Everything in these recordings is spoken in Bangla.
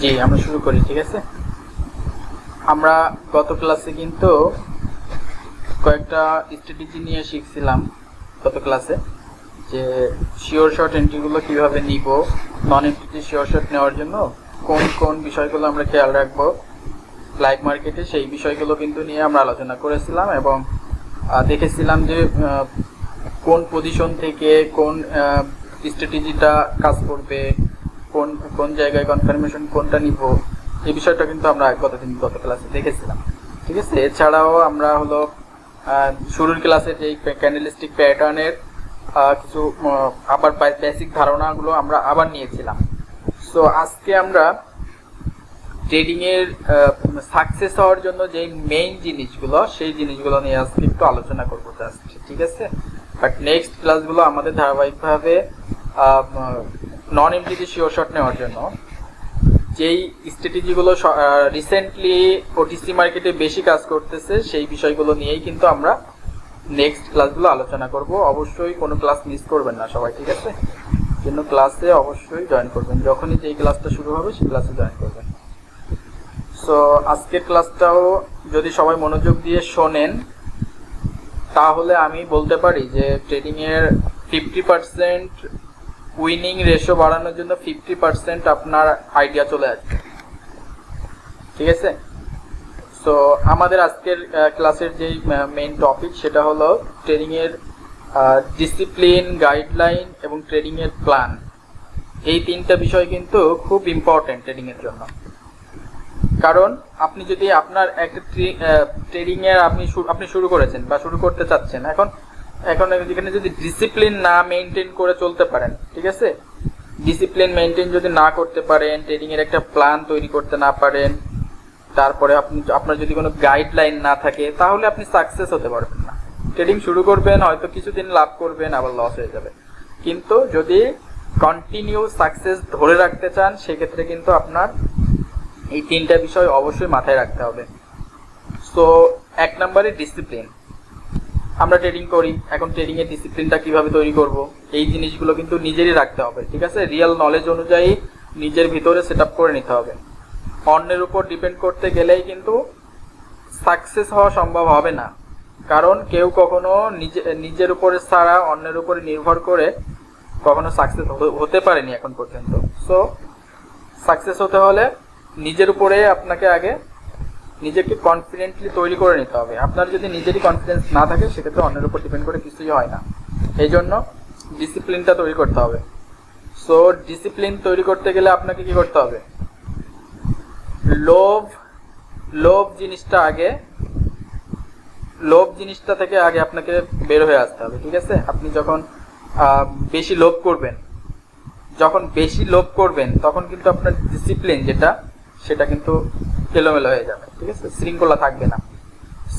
জি, আমরা শুরু করি, ঠিক আছে? আমরা গত ক্লাসে কিন্তু কয়েকটা স্ট্র্যাটেজি নিয়ে শিখছিলাম গত ক্লাসে, যে শিওর শর্ট এন্ট্রিগুলো কীভাবে নিব নন এন্ট্রিতে শিওর শর্ট নেওয়ার জন্য কোন কোন বিষয়গুলো আমরা খেয়াল রাখব লাইভ মার্কেটে সেই বিষয়গুলো কিন্তু নিয়ে আমরা আলোচনা করেছিলাম এবং দেখেছিলাম যে কোন পজিশন থেকে কোন স্ট্র্যাটেজিটা কাজ করবে কোন কোন জায়গায় কনফার্মেশন কোনটা নিব, এই বিষয়টা কিন্তু আমরা গতদিন গত ক্লাসে দেখেছিলাম। ঠিক আছে? এছাড়াও আমরা হলো শুরুর ক্লাসে যে ক্যান্ডেলিস্টিক প্যাটার্নের কিছু আবার বেসিক ধারণাগুলো আমরা আবার নিয়েছিলাম। সো আজকে আমরা ট্রেডিং এর সাকসেস হওয়ার জন্য যে মেইন জিনিসগুলো, সেই জিনিসগুলো নিয়ে আজকে একটু আলোচনা করব জাস্ট ঠিক আছে? বাট নেক্সট ক্লাসগুলো আমাদের ধারাবাহিকভাবে নন এমডিতে শিওর শট নেওয়ার জন্য। যেই স্ট্র্যাটেজিগুলো রিসেন্টলি ওটিসি মার্কেটে বেশি কাজ করতেছে, সেই বিষয়গুলো নিয়েই কিন্তু আমরা নেক্সট ক্লাসগুলো আলোচনা করব। অবশ্যই কোনো ক্লাস মিস করবেন না সবাই, ঠিক আছে? জন্য ক্লাসে অবশ্যই জয়েন করবেন। যখনই যেই ক্লাসটা শুরু হবে, সেই ক্লাসে জয়েন করবেন। সো আজকের ক্লাসটাও যদি সবাই মনোযোগ দিয়ে শোনেন, তাহলে আমি বলতে পারি যে ট্রেডিং এর ফিফটি পার্সেন্ট উইনিং রেশিও বাড়ানোর জন্য ফিফটি পার্সেন্ট আপনার আইডিয়া চলে আসবে। ঠিক আছে? সো আমাদের আজকের ক্লাসের যেই মেইন টপিক সেটা হলো ট্রেডিং এর ডিসিপ্লিন গাইডলাইন এবং ট্রেডিং এর প্ল্যান এই তিনটা বিষয় কিন্তু খুব ইম্পর্টেন্ট ট্রেডিং এর জন্য। কারণ আপনি যদি আপনার একটা ট্রেডিং এর আপনি আপনি শুরু করেছেন বা শুরু করতে চাচ্ছেন, এখন এখন এখানে যদি ডিসিপ্লিন না মেনটেন করে চলতে পারেন, ঠিক আছে? ডিসিপ্লিন মেনটেন যদি না করতে পারেন ট্রেডিং এর একটা প্ল্যান তৈরি করতে না পারেন, তারপরে আপনি, আপনার যদি কোনো গাইডলাইন না থাকে, তাহলে আপনি সাকসেস হতে পারবেন না। ট্রেডিং শুরু করবেন, হয়তো কিছুদিন লাভ করবেন, আবার লস হয়ে যাবে। কিন্তু যদি কন্টিনিউ সাকসেস ধরে রাখতে চান, সেক্ষেত্রে কিন্তু আপনার এই তিনটা বিষয় অবশ্যই মাথায় রাখতে হবে। সো এক নম্বরে ডিসিপ্লিন আমরা ট্রেডিং করি, এখন ট্রেডিং এর ডিসিপ্লিনটা কীভাবে তৈরি করব, এই জিনিসগুলো কিন্তু নিজেরই রাখতে হবে, ঠিক আছে? রিয়েল নলেজ অনুযায়ী নিজের ভিতরে সেট করে নিতে হবে। অন্যের উপর ডিপেন্ড করতে গেলেই কিন্তু সাকসেস হওয়া সম্ভব হবে না। কারণ কেউ কখনো নিজে, নিজের উপরে ছাড়া অন্যের উপরে নির্ভর করে কখনো সাকসেস হতে পারেনি এখন পর্যন্ত। সো সাকসেস হতে হলে নিজের উপরে আপনাকে আগে নিজেকে কনফিডেন্টলি তৈরি করে নিতে হবে। আপনার যদি নিজেরই কনফিডেন্স না থাকে, সেক্ষেত্রে অন্যের উপর ডিপেন্ড করে কিছুই হয় না। এই জন্য ডিসিপ্লিনটা তৈরি করতে হবে। সো ডিসিপ্লিন তৈরি করতে গেলে আপনাকে কি করতে হবে? লোভ লোভ জিনিসটা আগে লোভ জিনিসটা থেকে আগে আপনাকে বের হয়ে আসতে হবে, ঠিক আছে? আপনি যখন বেশি লোভ করবেন, যখন বেশি লোভ করবেন, তখন কিন্তু আপনার ডিসিপ্লিন যেটা সেটা কিন্তু এলোমেলো হয়ে যাবে, ঠিক আছে? শৃঙ্খলা থাকবে না।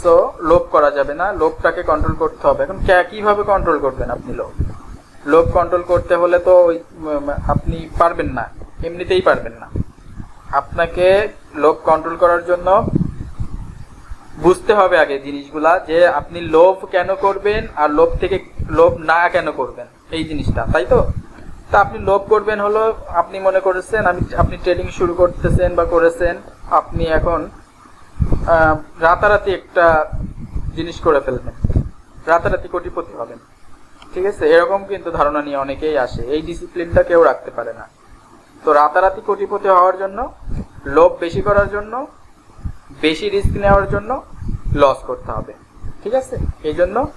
সো লোভ করা যাবে না, লোভটাকে কন্ট্রোল করতে হবে। এখন কীভাবে কন্ট্রোল করবেন আপনি লোভ? লোভ কন্ট্রোল করতে হলে তো ওই আপনি পারবেন না, এমনিতেই পারবেন না। আপনাকে লোভ কন্ট্রোল করার জন্য বুঝতে হবে আগে জিনিসগুলা যে আপনি লোভ কেন করবেন আর লোভ থেকে, লোভ না কেন করবেন, এই জিনিসটা, তাই তো? তা আপনি লোভ করবেন হলো, আপনি মনে করেছেন, আমি, আপনি ট্রেডিং শুরু করতেছেন বা করেছেন, আপনি এখন রাতারাতি একটা জিনিস করে ফেলবেন। রাতারাতি কোটিপতি হবেন। ঠিক আছে? এরকম কিন্তু ধারণা নিয়ে অনেকেই আসে। এই ডিসিপ্লিনটা কেউ রাখতে পারে না। তো রাতারাতি কোটিপতি হওয়ার জন্য, লোভ বেশি করার জন্য, বেশি রিস্ক নেওয়ার জন্য লস করতে হবে। ঠিক আছে? এই জন্য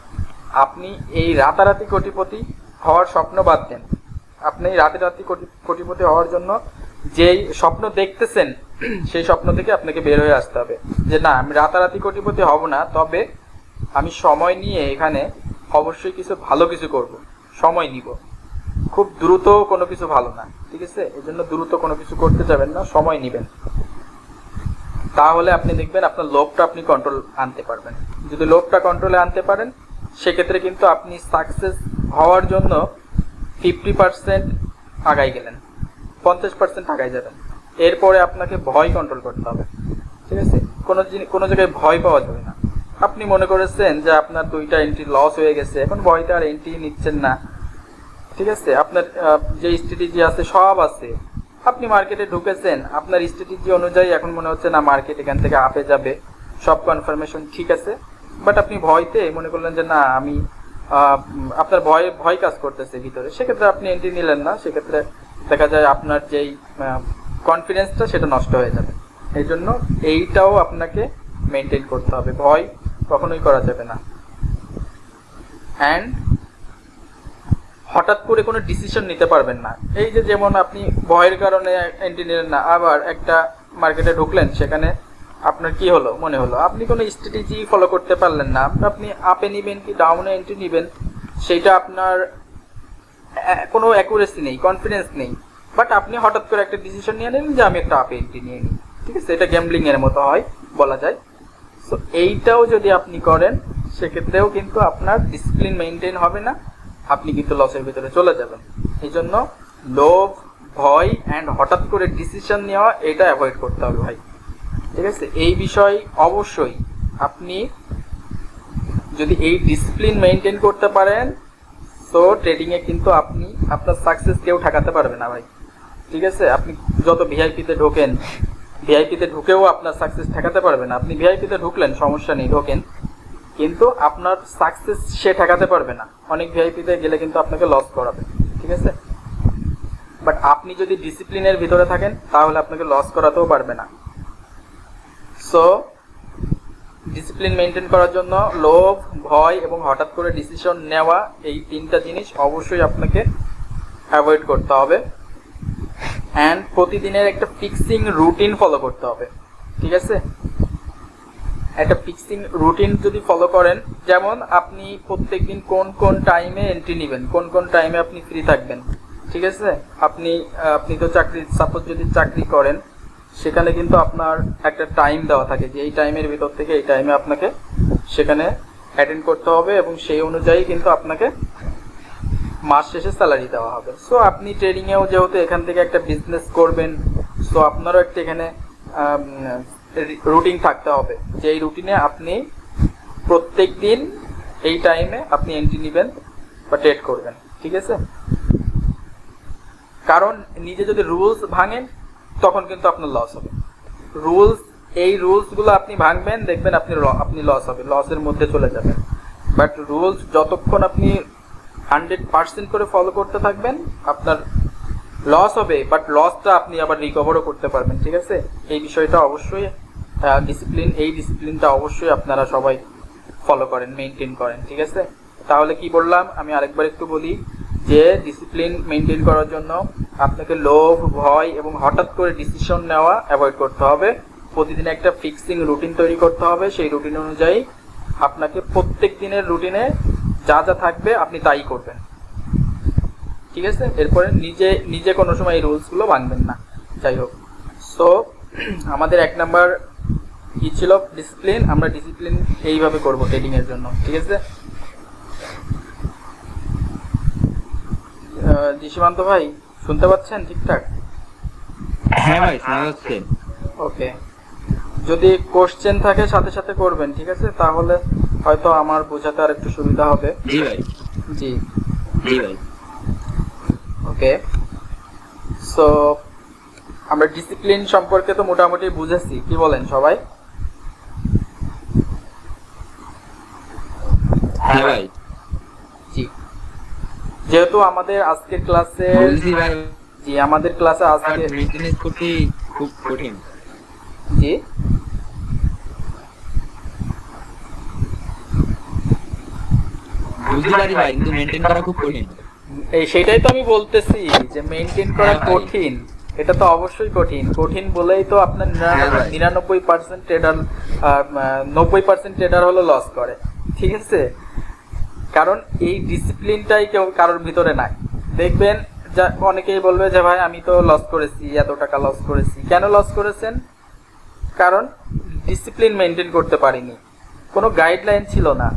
আপনি এই রাতারাতি কোটিপতি হওয়ার স্বপ্ন বাদ দেন। আপনি রাতে কোটি- কোটিপতি হওয়ার জন্য যেই স্বপ্ন দেখতেছেন, সেই স্বপ্ন থেকে আপনাকে বের হয়ে আসতে হবে। যে না, আমি রাতারাতি কোটিপতি হব না, তবে আমি সময় নিয়ে এখানে অবশ্যই কিছু ভালো কিছু করব। সময় নিব। খুব দ্রুত কোনো কিছু ভালো না, ঠিক আছে? এই জন্য দ্রুত কোনো কিছু করতে যাবেন না, সময় নেবেন। তাহলে আপনি দেখবেন আপনার লোভটা আপনি কন্ট্রোল আনতে পারবেন। যদি লোভটা কন্ট্রোলে আনতে পারেন, সেক্ষেত্রে কিন্তু আপনি সাকসেস হওয়ার জন্য ফিফটি পার্সেন্ট আগাই গেলেন। পঞ্চাশ পার্সেন্ট আগাই যাবেন। এরপরে আপনাকে ভয় কন্ট্রোল করতে হবে। ঠিক আছে? কোনো কোনো জায়গায় ভয় পাওয়া যাবে না। আপনি মনে করেছেন যে আপনার দুইটা এন্ট্রি লস হয়ে গেছে। এখন ভয়তে আর এন্ট্রি নিচ্ছেন না। ঠিক আছে? আপনার যে স্ট্র্যাটেজি আছে, সব আছে। আপনি মার্কেটে ঢুকেছেন। আপনার স্ট্র্যাটেজি অনুযায়ী এখন মনে হচ্ছে না মার্কেট এখান থেকে আপে যাবে। সব কনফার্মেশন ঠিক আছে। বাট আপনি ভয়তে মনে করলেন যে না, আমি আপনার ভয় ভয় কাজ করতেছে ভিতরে। সেক্ষেত্রে আপনি এন্ট্রি নিলেন না, সেক্ষেত্রে দেখা যায় আপনার যেই কনফিডেন্সটা সেটা নষ্ট হয়ে যাবে। এই জন্য এইটাও আপনাকে মেনটেন করতে হবে। ভয় কখনোই করা যাবে না। অ্যান্ড হঠাৎ করে কোনো ডিসিশন নিতে পারবেন না। এই যে যেমন আপনি ভয়ের কারণে এন্ট্রি নিলেন না, আবার একটা মার্কেটে ঢুকলেন, সেখানে আপনার কি হলো? মনে হলো। আপনি কোনো স্ট্র্যাটেজি ফলো করতে পারলেন না। আপনি আপে নেবেন কি ডাউনে এন্ট্রি নেবেন সেইটা আপনার কোনো অ্যাকুরেসি নেই কনফিডেন্স নেই। বাট আপনি হঠাৎ করে একটা ডিসিশন নিয়ে নিলেন যে আমি একটা আপে এন্ট্রি নিয়ে নিই। ঠিক আছে? এটা গ্যাম্বলিং এর মতো হয়, বলা যায়। সো এইটাও যদি আপনি করেন, সেক্ষেত্রেও কিন্তু আপনার ডিসিপ্লিন মেনটেন হবে না। আপনি কিন্তু লসের ভিতরে চলে যাবেন। এই জন্য লোভ, ভয় অ্যান্ড হঠাৎ করে ডিসিশন নেওয়া, এটা অ্যাভয়েড করতে হবে ভাই। ঠিক আছে? এই বিষয় অবশ্যই আপনি যদি এই ডিসিপ্লিন মেনটেন করতে পারেন, তো ট্রেডিংয়ে কিন্তু আপনি, আপনার সাকসেস কেউ ঠেকাতে পারবে না ভাই। ঠিক আছে? আপনি যত ভিআইপিতে ঢোকেন ভিআইপিতে ঢুকেও আপনার সাকসেস ঠেকাতে পারবে না। আপনি ভিআইপিতে ঢুকলেন, সমস্যা নেই, ঢোকেন। কিন্তু আপনার সাকসেস সে ঠেকাতে পারবে না। অনেক ভিআইপিতে গেলে কিন্তু আপনাকে লস করাবে। ঠিক আছে? বাট আপনি যদি ডিসিপ্লিনের ভিতরে থাকেন, তাহলে আপনাকে লস করাতেও পারবে না। সো ডিসিপ্লিন মেনটেন করার জন্য লোভ, ভয় এবং হঠাৎ করে ডিসিশন নেওয়া এই তিনটা জিনিস অবশ্যই আপনাকে অ্যাভয়েড করতে হবে। অ্যান্ড প্রতিদিনের একটা ফিক্সিং রুটিন ফলো করতে হবে। ঠিক আছে? একটা ফিক্সিং রুটিন যদি ফলো করেন, যেমন আপনি প্রত্যেকদিন কোন কোন টাইমে এন্ট্রি নেবেন, কোন কোন টাইমে আপনি ফ্রি থাকবেন। ঠিক আছে? আপনি আপনি তো চাকরি সাপোজ যদি চাকরি করেন সেখানে কিন্তু আপনার একটা টাইম দেওয়া থাকে যে এই টাইমের ভিতর থেকে এই টাইমে আপনাকে সেখানে অ্যাটেন্ড করতে হবে এবং সেই অনুযায়ী কিন্তু আপনাকে মাস শেষে স্যালারি দেওয়া হবে। সো আপনি ট্রেডিংয়েও যেহেতু এখান থেকে একটা বিজনেস করবেন সো আপনারও একটা এখানে রুটিন থাকতে হবে। যে এই রুটিনে আপনি প্রত্যেক দিন এই টাইমে আপনি এন্ট্রি নেবেন বা ট্রেড করবেন। ঠিক আছে? কারণ নিজে যদি রুলস ভাঙেন তখন কিন্তু আপনার লস হবে। রুলস এই রুলসগুলো আপনি ভাঙবেন, দেখবেন আপনি আপনি লস হবে লসের মধ্যে চলে যাবেন। বাট রুলস যতক্ষণ আপনি হান্ড্রেড পার্সেন্ট করে ফলো করতে থাকবেন, আপনার লস হবে বাট লসটা আপনি আবার রিকভারও করতে পারবেন, ঠিক আছে? এই বিষয়টা অবশ্যই ডিসিপ্লিন এই ডিসিপ্লিনটা অবশ্যই আপনারা সবাই ফলো করেন মেনটেন করেন, ঠিক আছে? তাহলে কি বললাম? আমি আরেকবার একটু বলি যে ডিসিপ্লিন মেনটেন করার জন্য আপনাকে লোভ, ভয় এবং হঠাৎ করে ডিসিশন নেওয়া অ্যাভয়েড করতে হবে। প্রতিদিন একটা ফিক্সিং রুটিন তৈরি করতে হবে। সেই রুটিন অনুযায়ী আপনাকে প্রত্যেক দিনের রুটিনে যা যা থাকবে আপনি তাই করবেন। ঠিক আছে? এরপরে নিজে নিজে কোনো সময় এই রুলসগুলো ভাঙবেন না। যাই হোক। সো আমাদের এক নাম্বার কি ছিল? ডিসিপ্লিন আমরা ডিসিপ্লিন এইভাবে করব ট্রেডিং এর জন্য। ঠিক আছে? জি সীমান্ত ভাই শুনতে পাচ্ছেন ঠিকঠাক? হ্যাঁ ভাই শোনা যাচ্ছে। ওকে। যদি কোশ্চেন থাকে সাথে সাথে করবেন ঠিক আছে? তাহলে হয়তো আমার বোঝাতে আর একটু সুবিধা হবে। জি ভাই। জি। জি ভাই। ওকে। সো আমরা ডিসিপ্লিন সম্পর্কে তো মোটামুটি বুঝেছি। কি বলেন সবাই? হ্যাঁ ভাই। যেহেতু আমাদের আজকের ক্লাসে জি আমাদের ক্লাসে আজকে মেনটেনেন্স করতে খুব কঠিন। জি। বুঝতে পারি ভাই কিন্তু মেনটেন করা খুব কঠিন। এই সেটাই তো আমি বলতেছি যে করা হ্যাঁ কঠিন। এটা তো অবশ্যই কঠিন। কঠিন বলেই তো আপনার হ্যাঁ। নিরানব্বই পার্সেন্ট ট্রেডার নব্বই পার্সেন্ট ট্রেডার হলো লস করে। ঠিক আছে? কারণ এই ডিসিপ্লিনটাই কেউ কারোর ভিতরে নাই। দেখবেন অনেকেই বলবে যে, ভাই, আমি তো লস করেছি, এত টাকা লস করেছি। কেন লস করেছেন? কারণ ডিসিপ্লিন মেনটেন করতে পারিনি। কোনো গাইডলাইন ছিল না।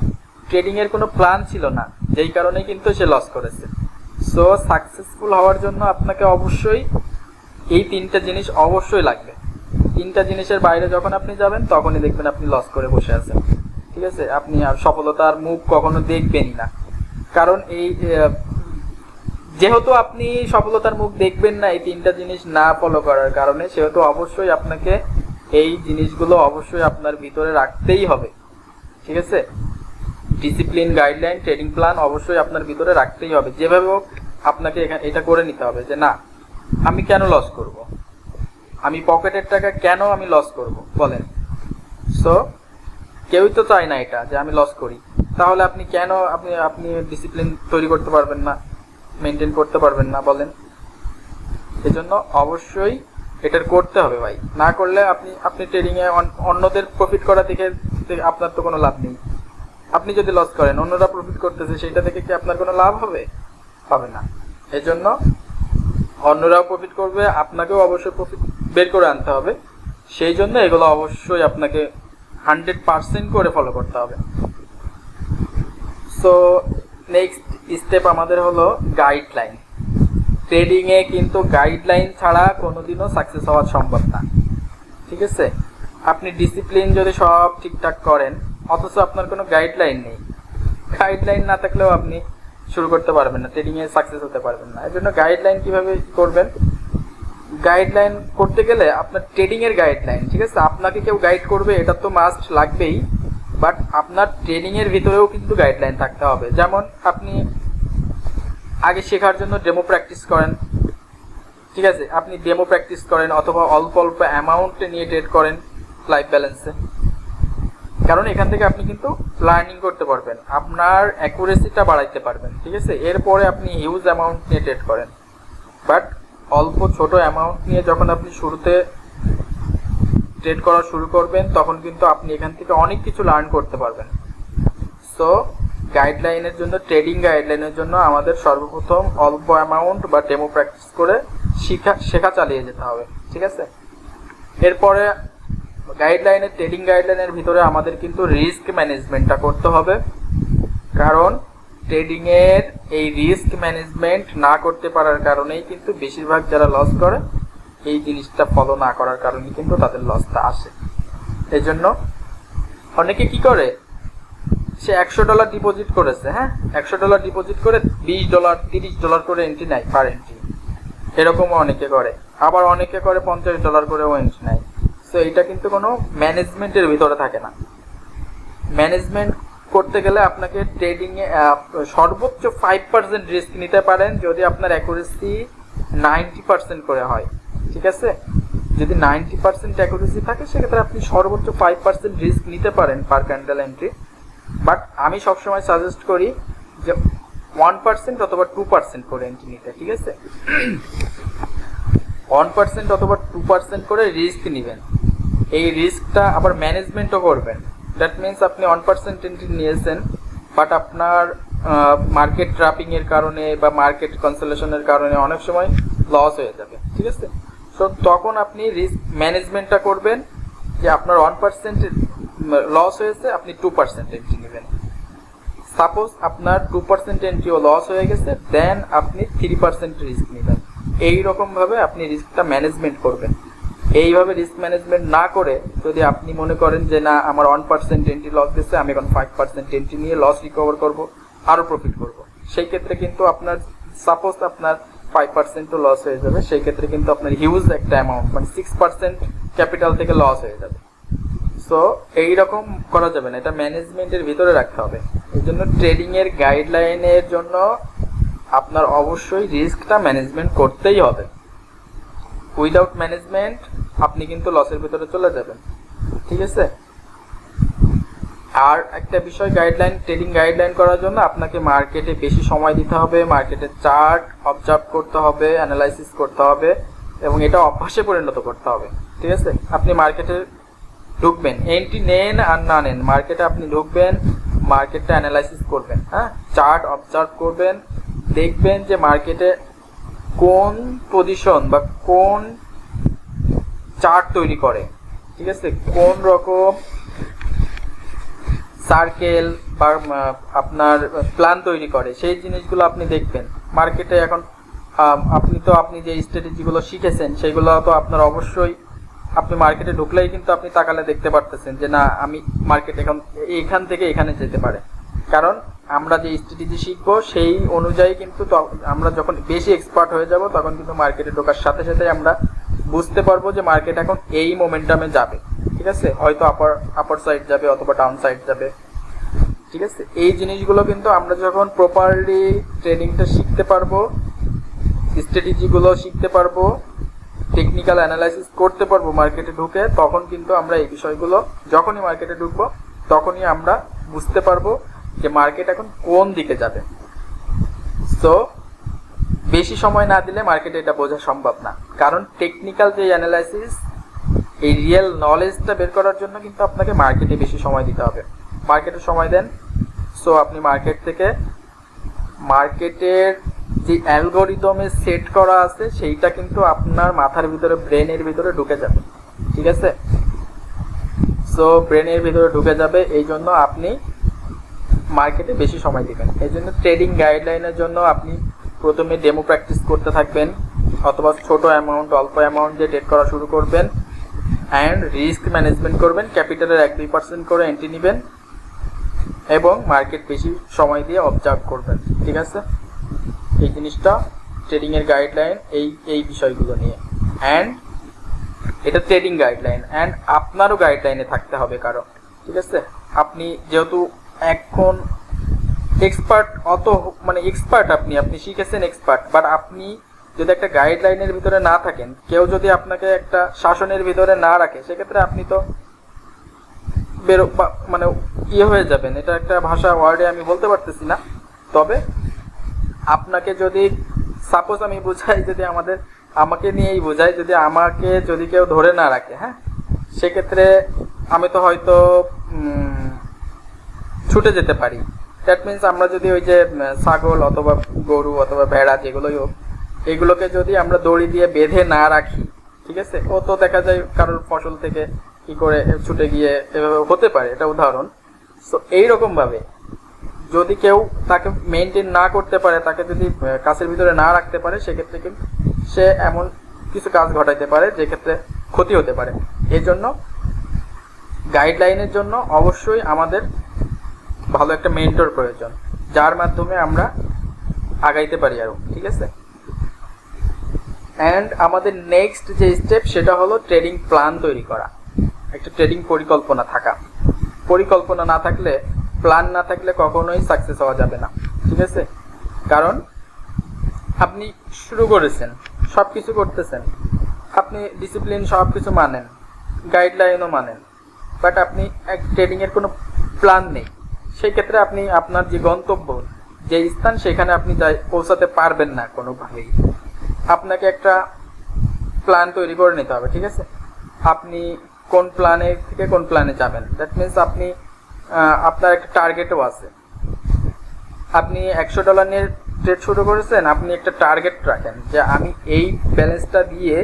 ট্রেডিং এর কোনো প্ল্যান ছিল না। যেই কারণে কিন্তু সে লস করেছে। সো সাকসেসফুল হওয়ার জন্য আপনাকে অবশ্যই এই তিনটা জিনিস অবশ্যই লাগবে। তিনটা জিনিসের বাইরে যখন আপনি যাবেন, তখনই দেখবেন আপনি লস করে বসে আছেন। ঠিক আছে? আপনি আর সফলতার মুখ কখনো দেখবেনই না। কারণ এই যেহেতু আপনি সফলতার মুখ দেখবেন না এই তিনটা জিনিস না ফলো করার কারণে, সেহেতু অবশ্যই আপনাকে এই জিনিসগুলো অবশ্যই আপনার ভিতরে রাখতেই হবে। ঠিক আছে? ডিসিপ্লিন গাইডলাইন ট্রেডিং প্ল্যান অবশ্যই আপনার ভিতরে রাখতেই হবে। যেভাবে হোক আপনাকে এখানে এটা করে নিতে হবে যে, না, আমি কেন লস করব? আমি পকেটের টাকা কেন আমি লস করব? বলেন। সো কেউই তো চায় না এটা, যে আমি লস করি। তাহলে আপনি কেন আপনি আপনি ডিসিপ্লিন তৈরি করতে পারবেন না? মেনটেন করতে পারবেন না বলেন। এজন্য অবশ্যই এটার করতে হবে ভাই। না করলে আপনি আপনি ট্রেডিংয়ে অন্যদের প্রফিট করা থেকে আপনার তো কোনো লাভ নেই। আপনি যদি লস করেন, অন্যরা প্রফিট করতেছে সেটা থেকে কি আপনার কোনো লাভ হবে? হবে না। এজন্য অন্যরাও প্রফিট করবে, আপনাকেও অবশ্যই প্রফিট বের করে আনতে হবে। সেই জন্য এগুলো অবশ্যই আপনাকে হান্ড্রেড পার্সেন্ট করে ফলো করতে হবে। সো নেক্সট স্টেপ আমাদের হলো গাইডলাইন ট্রেডিংয়ে কিন্তু গাইডলাইন ছাড়া কোনোদিনও সাকসেস হওয়া সম্ভব না। ঠিক আছে? আপনি ডিসিপ্লিন যদি সব ঠিকঠাক করেন, অথচ আপনার কোনো গাইডলাইন নেই। গাইডলাইন না থাকলেও আপনি শুরু করতে পারবেন না। ট্রেডিংয়ে সাকসেস হতে পারবেন না। এর জন্য গাইডলাইন কীভাবে করবেন? গাইডলাইন করতে গেলে আপনার ট্রেডিং এর গাইডলাইন ঠিক আছে? আপনাকে কেউ গাইড করবে, এটা তো মাস্ট লাগবেই। বাট আপনার ট্রেনিং এর ভিতরেও কিন্তু গাইডলাইন থাকতে হবে। যেমন আপনি আগে শেখার জন্য ডেমো প্র্যাকটিস করেন, ঠিক আছে? আপনি ডেমো প্র্যাকটিস করেন অথবা অল্প অল্প অ্যামাউন্টে নিয়ে ট্রেড করেন লাইফ ব্যালেন্সে কারণ এখান থেকে আপনি কিন্তু লার্নিং করতে পারবেন, আপনার অ্যাকুরেসিটা বাড়াইতে পারবেন, ঠিক আছে? এরপরে আপনি হিউজ অ্যামাউন্ট নিয়ে ট্রেড করেন। বাট অল্প ছোট অ্যামাউন্ট নিয়ে যখন আপনি শুরুতে ট্রেড করা শুরু করবেন, তখন কিন্তু আপনি এখান থেকে অনেক কিছু লার্ন করতে পারবেন। সো গাইডলাইনের জন্য ট্রেডিং গাইডলাইনের জন্য আমাদের সর্বপ্রথম অল্প অ্যামাউন্ট বা ডেমো প্র্যাকটিস করে শিখা, শেখা চালিয়ে যেতে হবে, ঠিক আছে? এরপরে গাইডলাইনের ট্রেডিং গাইডলাইনের ভিতরে আমাদের কিন্তু রিস্ক ম্যানেজমেন্টটা করতে হবে। কারণ ট্রেডিংয়ের এই রিস্ক ম্যানেজমেন্ট না করতে পারার কারণেই কিন্তু বেশিরভাগ যারা লস করে, এই জিনিসটা ফলো না করার কারণে কিন্তু তাদের লসটা আসে। এই জন্য অনেকে কি করে? সে একশো ডলার ডিপোজিট করেছে হ্যাঁ? একশো ডলার ডিপোজিট করে বিশ ডলার তিরিশ ডলার করে এন্ট্রি নেয় পার এন্ট্রি এরকমও অনেকে করে। আবার অনেকে করে পঞ্চাশ ডলার করেও এন্ট্রি নেয়। তো এটা কিন্তু কোনো ম্যানেজমেন্টের ভিতরে থাকে না। ম্যানেজমেন্ট করতে গেলে আপনাকে ট্রেডিংয়ে সর্বোচ্চ ফাইভ পার্সেন্ট রিস্ক নিতে পারেন যদি আপনার অ্যাকুরেসি নাইনটি পার্সেন্ট করে হয়, ঠিক আছে? যদি নাইনটি পার্সেন্ট অ্যাকুরেসি থাকে, সেক্ষেত্রে আপনি সর্বোচ্চ ফাইভ পার্সেন্ট রিস্ক নিতে পারেন পার ক্যান্ডেল এন্ট্রি বাট আমি সবসময় সাজেস্ট করি যে ওয়ান পার্সেন্ট অথবা টু পার্সেন্ট করে এন্ট্রি নিতে, ঠিক আছে? ওয়ান পার্সেন্ট অথবা টু পার্সেন্ট করে রিস্ক নেবেন। এই রিস্কটা আবার ম্যানেজমেন্টও করবেন। দ্যাট মিনস আপনি ওয়ান পার্সেন্ট এন্ট্রি নিয়েছেন বাট আপনার মার্কেট ট্রাপিং এর কারণে বা মার্কেট কনসেলেশনের কারণে অনেক সময় লস হয়ে যাবে, ঠিক আছে? সো তখন আপনি রিস্ক ম্যানেজমেন্টটা করবেন, যে আপনার ওয়ান পার্সেন্ট লস হয়েছে, আপনি টু পার্সেন্ট এন্ট্রি নেবেন। সাপোজ আপনার টু পার্সেন্ট এন্ট্রিও লস হয়ে গেছে দেন আপনি থ্রি পার্সেন্ট রিস্ক নেবেন। এই রকমভাবে আপনি রিস্কটা ম্যানেজমেন্ট করবেন। এইভাবে রিস্ক ম্যানেজমেন্ট না করে যদি আপনি মনে করেন যে না, আমার ওয়ান পার্সেন্ট এন্ট্রি লস দিচ্ছে, আমি এখন ফাইভ পার্সেন্ট এন্ট্রি নিয়ে লস রিকভার করব আরও প্রফিট করব। সেই ক্ষেত্রে কিন্তু আপনার সাপোজ আপনার ফাইভ পার্সেন্টও লস হয়ে যাবে, সেই ক্ষেত্রে কিন্তু আপনার হিউজ একটা অ্যামাউন্ট মানে সিক্স পার্সেন্ট ক্যাপিটাল থেকে লস হয়ে যাবে। সো এইরকম করা যাবে না, এটা ম্যানেজমেন্টের ভিতরে রাখতে হবে। এই জন্য ট্রেডিংয়ের গাইডলাইনের জন্য আপনার অবশ্যই রিস্কটা ম্যানেজমেন্ট করতেই হবে। উইদাউট ম্যানেজমেন্ট আপনি কিন্তু লসের ভিতরে চলে যাবেন। ঠিক আছে? আর একটা বিষয় গাইডলাইন ট্রেডিং গাইডলাইন করার জন্য আপনাকে মার্কেটে বেশি সময় দিতে হবে মার্কেটের চার্ট অবজার্ভ করতে হবে অ্যানালাইসিস করতে হবে, এবং এটা অভ্যাসে পরিণত করতে হবে। ঠিক আছে? আপনি মার্কেটে ঢুকবেন। এন্ট্রি নেন আর না নেন মার্কেটে আপনি ঢুকবেন মার্কেটটা অ্যানালাইসিস করবেন হ্যাঁ? চার্ট অবজার্ভ করবেন, দেখবেন যে মার্কেটে কোন পজিশন বা কোন চার্ট তৈরি করে? ঠিক আছে? কোন রকম সার্কেল বা আপনার প্ল্যান তৈরি করে? সেই জিনিসগুলো আপনি দেখবেন। মার্কেটে এখন আপনি তো, আপনি যে স্ট্র্যাটেজিগুলো শিখেছেন, সেগুলো তো আপনার অবশ্যই আপনি মার্কেটে ঢুকলেই কিন্তু আপনি তাকালে দেখতে পারতেছেন যে, না, আমি মার্কেট এখন, এখান থেকে এখানে যেতে পারে। কারণ আমরা যে স্ট্র্যাটেজি শিখব, সেই অনুযায়ী কিন্তু আমরা যখন বেশি এক্সপার্ট হয়ে যাব, তখন কিন্তু মার্কেটে ঢোকার সাথে সাথে আমরা বুঝতে পারব যে মার্কেট এখন এই মোমেন্টামে যাবে। ঠিক আছে? হয়তো আপার আপার সাইড যাবে অথবা ডাউন সাইড যাবে। ঠিক আছে? এই জিনিসগুলো কিন্তু আমরা যখন প্রপারলি ট্রেডিংটা শিখতে পারব স্ট্র্যাটেজিগুলো শিখতে পারব টেকনিক্যাল অ্যানালাইসিস করতে পারব মার্কেটে ঢুকে, তখন কিন্তু আমরা এই বিষয়গুলো, যখনই মার্কেটে ঢুকবো, তখনই আমরা বুঝতে পারব যে মার্কেট এখন কোন দিকে যাবে? সো বেশি সময় না দিলে মার্কেটে এটা বোঝা সম্ভব না। কারণ টেকনিক্যাল যে অ্যানালাইসিস এই রিয়েল নলেজটা বের করার জন্য কিন্তু আপনাকে মার্কেটে বেশি সময় দিতে হবে। মার্কেটে সময় দেন। সো আপনি মার্কেট থেকে মার্কেটের যে অ্যালগোরিদমে সেট করা আছে, সেইটা কিন্তু আপনার মাথার ভিতরে ব্রেনের ভিতরে ঢুকে যাবে। ঠিক আছে? সো ব্রেনের ভিতরে ঢুকে যাবে। এই জন্য আপনি মার্কেটে বেশি সময় দিবেন। এই জন্য ট্রেডিং গাইডলাইনের জন্য আপনি প্রথমে ডেমো প্র্যাকটিস করতে থাকবেন, অথবা ছোট অ্যামাউন্ট অল্প অ্যামাউন্ট দিয়ে ট্রেড করা শুরু করবেন অ্যান্ড রিস্ক ম্যানেজমেন্ট করবেন ক্যাপিটালের এক দুই পার্সেন্ট করে এন্ট্রি নেবেন, এবং মার্কেট বেশি সময় দিয়ে অবজার্ভ করবেন, ঠিক আছে? এই জিনিসটা ট্রেডিংয়ের গাইডলাইন এই এই বিষয়গুলো নিয়ে। অ্যান্ড এটা ট্রেডিং গাইডলাইন অ্যান্ড আপনারও গাইডলাইনে থাকতে হবে কারও, ঠিক আছে? আপনি যেহেতু এখন এক্সপার্ট অত মানে এক্সপার্ট আপনি আপনি শিখেছেন এক্সপার্ট বাট আপনি যদি একটা গাইডলাইনের ভিতরে না থাকেন, কেউ যদি আপনাকে একটা শাসনের ভিতরে না রাখে, সেক্ষেত্রে আপনি তো বেরো মানে ইয়ে হয়ে যাবেন। এটা একটা ভাষা ওয়ার্ডে আমি বলতে পারতেছি না। তবে আপনাকে যদি সাপোজ আমি বুঝাই যদি আমাদের, আমাকে নিয়েই বোঝাই যদি আমাকে যদি কেউ ধরে না রাখে হ্যাঁ? সেক্ষেত্রে আমি তো হয়তো ছুটে যেতে পারি। দ্যাট মিন্স আমরা যদি ওই যে ছাগল অথবা গরু অথবা ভেড়া যেগুলোই হোক, এগুলোকে যদি আমরা দড়ি দিয়ে বেঁধে না রাখি, ঠিক আছে? ও তো দেখা যায় কারোর ফসল থেকে কি করে ছুটে গিয়ে এভাবে হতে পারে, এটা উদাহরণ। সো এইরকম ভাবে যদি কেউ তাকে মেনটেন না করতে পারে, তাকে যদি কাছের ভিতরে না রাখতে পারে, সেক্ষেত্রে কিন্তু সে এমন কিছু কাজ ঘটাইতে পারে যে ক্ষেত্রে ক্ষতি হতে পারে। এই জন্য গাইডলাইনের জন্য অবশ্যই আমাদের ভালো একটা মেন্টর প্রয়োজন, যার মাধ্যমে আমরা আগাইতে পারি আরও, ঠিক আছে? অ্যান্ড আমাদের নেক্সট যে স্টেপ সেটা হলো ট্রেডিং প্ল্যান তৈরি করা, একটা ট্রেডিং পরিকল্পনা থাকা। পরিকল্পনা না থাকলে প্ল্যান না থাকলে কখনোই সাকসেস হওয়া যাবে না, ঠিক আছে? কারণ আপনি শুরু করেছেন সব কিছু করতেছেন, আপনি ডিসিপ্লিন সব কিছু মানেন গাইডলাইনও মানেন বাট আপনি এক ট্রেডিংয়ের কোনো প্ল্যান নেই। সেই ক্ষেত্রে আপনি আপনার যে গন্তব্য, যে স্থান, সেখানে আপনি যাই, পৌঁছাতে পারবেন না কোনোভাবেই। আপনাকে একটা প্ল্যান তৈরি করে নিতে হবে, ঠিক আছে? আপনি কোন প্ল্যানে থেকে কোন প্ল্যানে যাবেন? দ্যাট মিনস আপনি আপনার একটা টার্গেটও আছে। আপনি একশো ডলার নিয়ে ট্রেড শুরু করেছেন, আপনি একটা টার্গেট রাখেন যে আমি এই ব্যালেন্সটা দিয়ে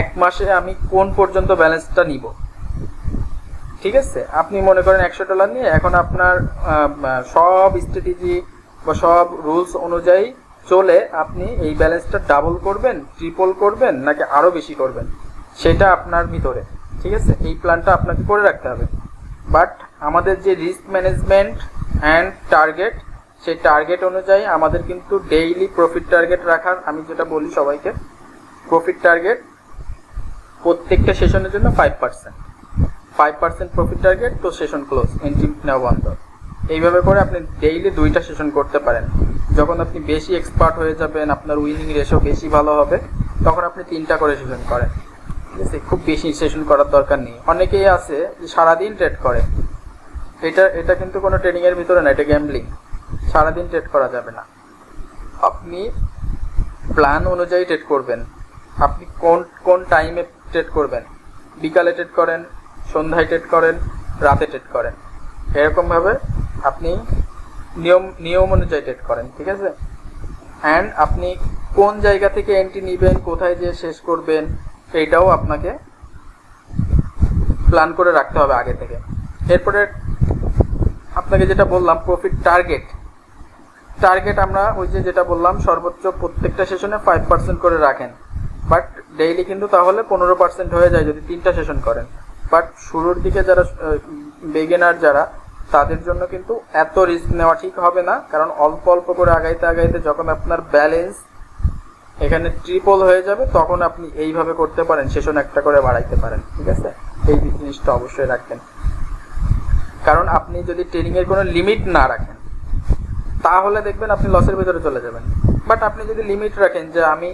এক মাসে আমি কোন পর্যন্ত ব্যালেন্সটা নিব। ঠিক আছে? আপনি মনে করেন একশো ডলার নিয়ে এখন আপনার সব স্ট্র্যাটেজি বা সব রুলস অনুযায়ী চলে আপনি এই ব্যালেন্সটা ডাবল করবেন ট্রিপল করবেন, নাকি আরও বেশি করবেন? সেটা আপনার ভিতরে, ঠিক আছে? এই প্ল্যানটা আপনাকে করে রাখতে হবে। বাট আমাদের যে রিস্ক ম্যানেজমেন্ট অ্যান্ড টার্গেট সেই টার্গেট অনুযায়ী আমাদের কিন্তু ডেইলি প্রফিট টার্গেট রাখার, আমি যেটা বলি সবাইকে প্রফিট টার্গেট প্রত্যেকটা সেশনের জন্য five percent five percent profit target তো সেশন ক্লোজ এন্ট্রি নেওয়া বন্ধ। এইভাবে করে আপনি ডেইলি দুইটা সেশন করতে পারেন। যখন আপনি বেশি এক্সপার্ট হয়ে যাবেন, আপনার উইনিং রেশো বেশি ভালো হবে, তখন আপনি তিনটা করে সেশন করেন। ঠিক আছে? খুব বেশি সেশন করার দরকার নেই। অনেকেই আছে যে সারাদিন ট্রেড করে। এটা এটা কিন্তু কোনো ট্রেডিংয়ের ভিতরে না, এটা গ্যাম্বলিং সারাদিন ট্রেড করা যাবে না। আপনি প্ল্যান অনুযায়ী ট্রেড করবেন। আপনি কোন কোন টাইমে ট্রেড করবেন? বিকালে ট্রেড করেন সন্ধ্যায় ট্রেড করেন, রাতে ট্রেড করেন। এরকমভাবে আপনি নিয়ম নিয়ম অনুযায়ী ট্রেড করেন, ঠিক আছে? অ্যান্ড আপনি কোন জায়গা থেকে এন্ট্রি নেবেন, কোথায় যেয়ে শেষ করবেন, এইটাও আপনাকে প্ল্যান করে রাখতে হবে আগে থেকে। এরপরে আপনাকে যেটা বললাম প্রফিট টার্গেট টার্গেট আমরা ওই যে যেটা বললাম, সর্বোচ্চ প্রত্যেকটা সেশনে ফাইভ পার্সেন্ট করে রাখেন। বাট ডেইলি কিন্তু তাহলে পনেরো পার্সেন্ট হয়ে যায় যদি তিনটা সেশন করেন। বাট শুরুর দিকে যারা বেগেনার যারা, তাদের জন্য কিন্তু এত রিস্ক নেওয়া ঠিক হবে না। কারণ অল্প অল্প করে আগাইতে আগাইতে যখন আপনার ব্যালেন্স এখানে ট্রিপল হয়ে যাবে, তখন আপনি এইভাবে করতে পারেন সেশন একটা করে বাড়াইতে পারেন, ঠিক আছে? এই জিনিসটা অবশ্যই রাখবেন। কারণ আপনি যদি ট্রেনিং এর কোনো লিমিট না রাখেন, তাহলে দেখবেন আপনি লসের ভিতরে চলে যাবেন। বাট আপনি যদি লিমিট রাখেন যে আমি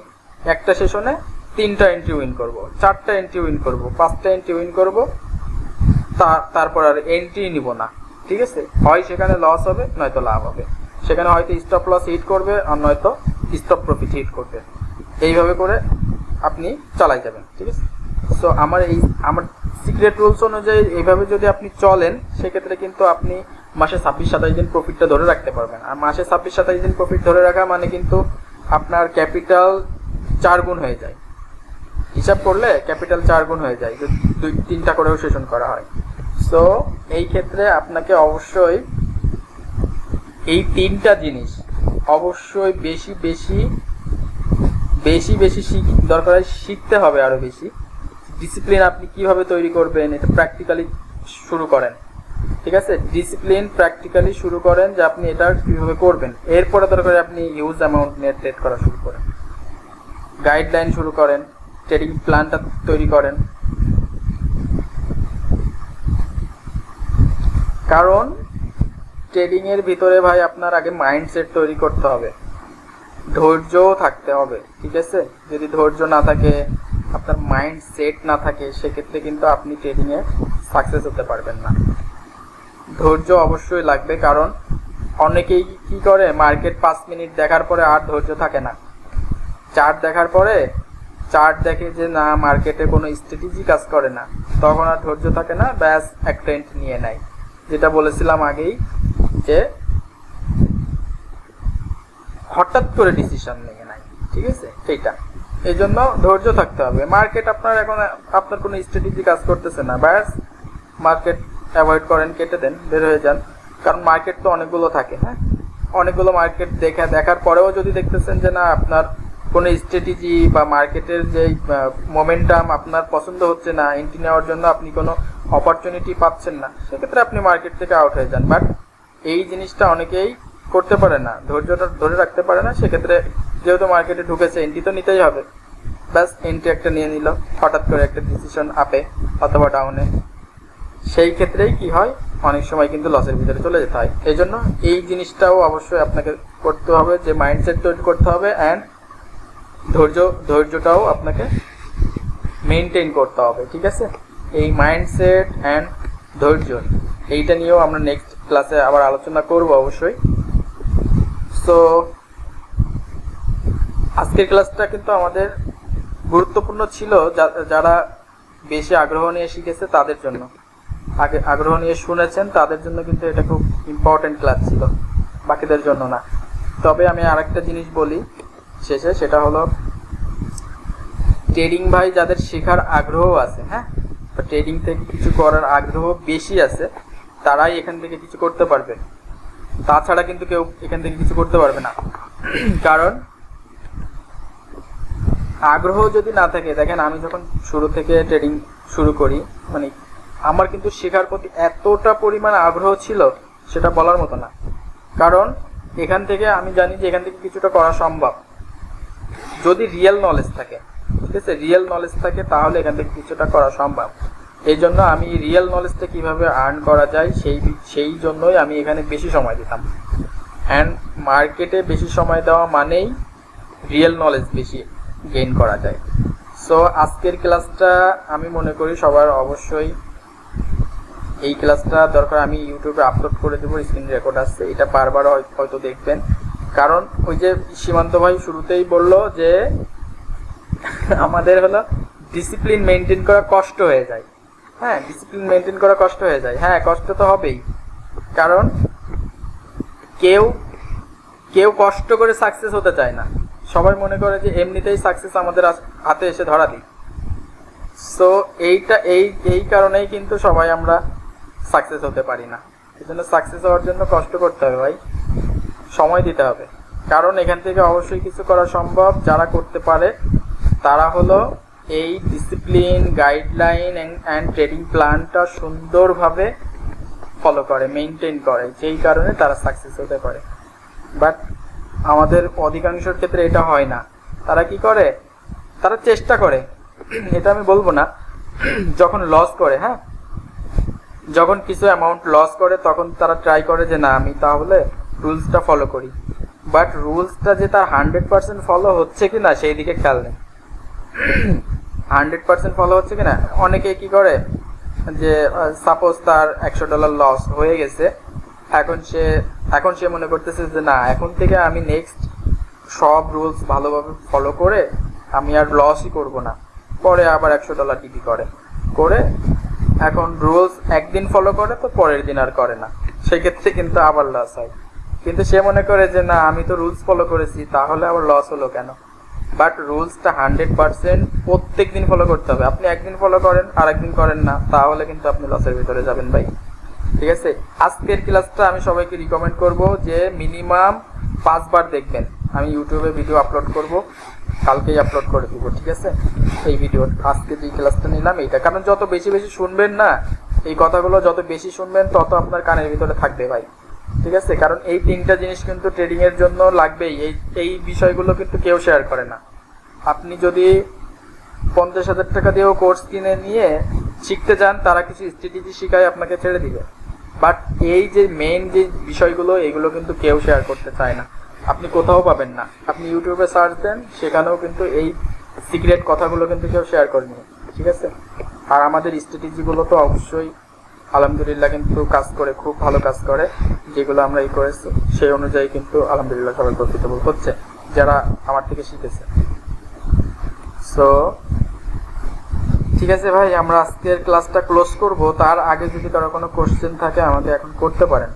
একটা সেশনে তিনটা এন্ট্রি উইন করব, চারটা এন্ট্রি উইন করব, পাঁচটা এন্ট্রি উইন করব তারপর আর এন্ট্রি নিব না, ঠিক আছে? হয় সেখানে লস হবে, নয়তো লাভ হবে। সেখানে হয়তো স্টপ লস হিট করবে, আর নয়তো স্টপ প্রফিট হিট করবে। এইভাবে করে আপনি চালাই যাবেন, ঠিক আছে? সো আমার এই, আমার সিক্রেট রুলস অনুযায়ী এইভাবে যদি আপনি চলেন, সেক্ষেত্রে কিন্তু আপনি মাসে ছাব্বিশ সাতাশ দিন প্রফিটটা ধরে রাখতে পারবেন। আর মাসে ছাব্বিশ সাতাশ দিন প্রফিট ধরে রাখা মানে কিন্তু আপনার ক্যাপিটাল চার গুণ হয়ে যায়। হিসাব করলে ক্যাপিটাল চার গুণ হয়ে যায়। দুই তিনটা করেও সেশন করা হয়। সো এই ক্ষেত্রে আপনাকে অবশ্যই এই তিনটা জিনিস অবশ্যই বেশি বেশি বেশি বেশি শিখ দরকার হয় শিখতে হবে আরও বেশি। ডিসিপ্লিন আপনি কীভাবে তৈরি করবেন, এটা প্র্যাকটিক্যালি শুরু করেন। ঠিক আছে? ডিসিপ্লিন প্র্যাকটিক্যালি শুরু করেন যে আপনি এটা কীভাবে করবেন। এরপরে দরকার আপনি ইউজ অ্যামাউন্ট নিয়ে ট্রেড করা শুরু করেন। গাইডলাইন শুরু করেন। ট্রেডিং প্ল্যানটা তৈরি করেন। কারণ ট্রেডিং এর ভিতরে ভাই আপনার আগে মাইন্ডসেট তৈরি করতে হবে। ধৈর্যও থাকতে হবে, ঠিক আছে? যদি ধৈর্য না থাকে, আপনার মাইন্ড সেট না থাকে, সেক্ষেত্রে কিন্তু আপনি ট্রেডিং এ সাকসেস হতে পারবেন না। ধৈর্য অবশ্যই লাগবে, কারণ অনেকেই কি করে মার্কেট পাঁচ মিনিট দেখার পরে আর ধৈর্য থাকে না। চার্ট দেখার পরে চার্ট দেখে যে না, মার্কেটে কোনো স্ট্র্যাটেজি কাজ করে না, তখন আর ধৈর্য থাকে না, ব্যাস এক ট্রেন্ড নিয়ে নেয়। যেটা বলেছিলাম আগেই, যে হঠাৎ করে ডিসিশন নিয়ে নেয়, ঠিক আছে? সেইটা। এই জন্য ধৈর্য থাকতে হবে। মার্কেট আপনার এখন, আপনার কোনো স্ট্র্যাটেজি কাজ করতেছে না, ব্যাস মার্কেট অ্যাভয়েড করেন, কেটে দেন, বের হয়ে যান। কারণ মার্কেট তো অনেকগুলো থাকে হ্যাঁ? অনেকগুলো মার্কেট দেখে, দেখার পরেও যদি দেখতেছেন যে না, আপনার কোনো স্ট্র্যাটেজি বা মার্কেটের যে মোমেন্টাম আপনার পছন্দ হচ্ছে না এন্ট্রি নেওয়ার জন্য আপনি কোনো অপরচুনিটি পাচ্ছেন না, সেক্ষেত্রে আপনি মার্কেট থেকে আউট হয়ে যান। বাট এই জিনিসটা অনেকেই করতে পারে না, ধৈর্যটা ধরে রাখতে পারে না, সেক্ষেত্রে যেহেতু মার্কেটে ঢুকেছে এন্ট্রি তো নিতেই হবে। ব্যাস এন্ট্রি একটা নিয়ে নিল, হঠাৎ করে একটা ডিসিশন আপে অথবা ডাউনে সেই ক্ষেত্রেই কি হয়, অনেক সময় কিন্তু লসের ভিতরে চলে যেতে হয়। এই জন্য এই জিনিসটাও অবশ্যই আপনাকে করতে হবে, যে মাইন্ডসেট তৈরি করতে হবে অ্যান্ড ধৈর্য, ধৈর্যটাও আপনাকে মেনটেন করতে হবে, ঠিক আছে? এই মাইন্ডসেট অ্যান্ড ধৈর্য, এইটা নিয়েও আমরা নেক্সট ক্লাসে আবার আলোচনা করব অবশ্যই। সো আজকের ক্লাসটা কিন্তু আমাদের গুরুত্বপূর্ণ ছিল যারা বেশি আগ্রহ নিয়ে শিখেছে তাদের জন্য। আগে আগ্রহ নিয়ে শুনেছেন, তাদের জন্য কিন্তু এটা খুব ইম্পর্টেন্ট ক্লাস ছিল, বাকিদের জন্য না। তবে আমি আরেকটা জিনিস বলি শেষে সেটা হলো ট্রেডিং ভাই যাদের শেখার আগ্রহ আছে হ্যাঁ? ট্রেডিং থেকে কিছু করার আগ্রহ বেশি আছে, তারাই এখান থেকে কিছু করতে পারবে। তাছাড়া কিন্তু কেউ এখান থেকে কিছু করতে পারবে না। কারণ আগ্রহ যদি না থাকে, দেখেন আমি যখন শুরু থেকে ট্রেডিং শুরু করি মানে আমার কিন্তু শেখার প্রতি এতটা পরিমাণ আগ্রহ ছিল, সেটা বলার মতো না। কারণ এখান থেকে আমি জানি যে এখান থেকে কিছুটা করা সম্ভব। যদি রিয়েল নলেজ থাকে, ঠিক আছে? রিয়েল নলেজ থাকে, তাহলে এখান থেকে কিছুটা করা সম্ভব। এই জন্য আমি রিয়েল নলেজটা কীভাবে আর্ন করা যায়, সেই সেই জন্যই আমি এখানে বেশি সময় দিতাম। অ্যান্ড মার্কেটে বেশি সময় দেওয়া মানেই রিয়েল নলেজ বেশি গেইন করা যায়। সো আজকের ক্লাসটা আমি মনে করি সবার অবশ্যই এই ক্লাসটা দরকার। আমি ইউটিউবে আপলোড করে দেবো স্ক্রিন রেকর্ড আসছে এটা বারবার হয়- হয়তো দেখবেন। কারণ ওই যে সীমান্ত ভাই শুরুতেই বলল যে আমাদের হলো ডিসিপ্লিন মেনটেন করা কষ্ট হয়ে যায়। হ্যাঁ ডিসিপ্লিন মেনটেন করা কষ্ট হয়ে যায়। হ্যাঁ কষ্ট তো হবেই। কারণ কেউ কেউ কষ্ট করে সাকসেস হতে চায় না। সবাই মনে করে যে এমনিতেই সাকসেস আমাদের হাতে এসে ধরা দিই। সো এইটা, এই এই কারণেই কিন্তু সবাই আমরা সাকসেস হতে পারি না। এই জন্য সাকসেস হওয়ার জন্য কষ্ট করতে হবে ভাই। সময় দিতে হবে। কারণ এখান থেকে অবশ্যই কিছু করা সম্ভব। যারা করতে পারে, তারা হলো এই ডিসিপ্লিন গাইডলাইন অ্যান্ড ট্রেডিং প্ল্যানটা সুন্দরভাবে ফলো করে মেনটেন করে, যেই কারণে তারা সাকসেস হতে পারে। বাট আমাদের অধিকাংশের ক্ষেত্রে এটা হয় না। তারা কি করে? তারা চেষ্টা করে। এটা আমি বলব না। যখন লস করে হ্যাঁ? যখন কিছু অ্যামাউন্ট লস করে, তখন তারা ট্রাই করে যে, না, আমি তাহলে রুলসটা ফলো করি। বাট রুলসটা যে তার হান্ড্রেড পার্সেন্ট ফলো হচ্ছে কি না সেই দিকে খেয়াল নেই। হান্ড্রেড পার্সেন্ট ফলো হচ্ছে কি না অনেকে কি করে? যে সাপোজ তার একশো ডলার লস হয়ে গেছে, এখন সে এখন সে মনে করতেছে যে, না, এখন থেকে আমি নেক্সট সব রুলস ভালোভাবে ফলো করে আমি আর লসই করব না। পরে আবার একশো ডলার টিপি করে। করে এখন রুলস একদিন ফলো করে, তো পরের দিন আর করে না। সেক্ষেত্রে কিন্তু আবার লস হয়। কিন্তু সে মনে করে যে, না, আমি তো রুলস ফলো করেছি, তাহলে আবার লস হলো কেন? বাট রুলসটা হান্ড্রেড পার্সেন্ট প্রত্যেক দিন ফলো করতে হবে। আপনি একদিন ফলো করেন আর একদিন করেন না, তাহলে কিন্তু আপনি লসের ভিতরে যাবেন ভাই। ঠিক আছে? আজকের ক্লাসটা আমি সবাইকে রিকমেন্ড করব যে মিনিমাম পাঁচবার দেখবেন। আমি ইউটিউবে ভিডিও আপলোড করব, কালকেই আপলোড করে দিব, ঠিক আছে? এই ভিডিও আজকে যে ক্লাসটা নিলাম এইটা। কারণ যত বেশি বেশি শুনবেন না, এই কথাগুলো যত বেশি শুনবেন, তত আপনার কানের ভিতরে থাকবে ভাই। ঠিক আছে? কারণ এই তিনটা জিনিস কিন্তু ট্রেডিং এর জন্য লাগবেই। এই এই বিষয়গুলো কিন্তু কেউ শেয়ার করে না। আপনি যদি পঞ্চাশ হাজার টাকা দিয়েও কোর্স কিনে নিয়ে শিখতে যান তারা কিছু স্ট্র্যাটেজি শিখায় আপনাকে ছেড়ে দিবে। বাট এই যে মেইন যে বিষয়গুলো, এগুলো কিন্তু কেউ শেয়ার করতে চায় না। আপনি কোথাও পাবেন না। আপনি ইউটিউবে সার্চ দেন, সেখানেও কিন্তু এই সিক্রেট কথাগুলো কিন্তু কেউ শেয়ার করেনি। ঠিক আছে? আর আমাদের স্ট্র্যাটেজিগুলো তো অবশ্যই আলহামদুলিল্লাহ কিন্তু কাজ করে, খুব ভালো কাজ করে, যেগুলো আমরা ই করেছি, সেই অনুযায়ী কিন্তু আলহামদুলিল্লাহ সবাই প্রফিটেবল হচ্ছে, যারা আমার থেকে শিখেছে। সো ঠিক আছে ভাই, আমরা আজকের ক্লাসটা ক্লোজ করব, তার আগে যদি কারও কোনো কোশ্চেন থাকে, আমাকে এখন করতে পারেন।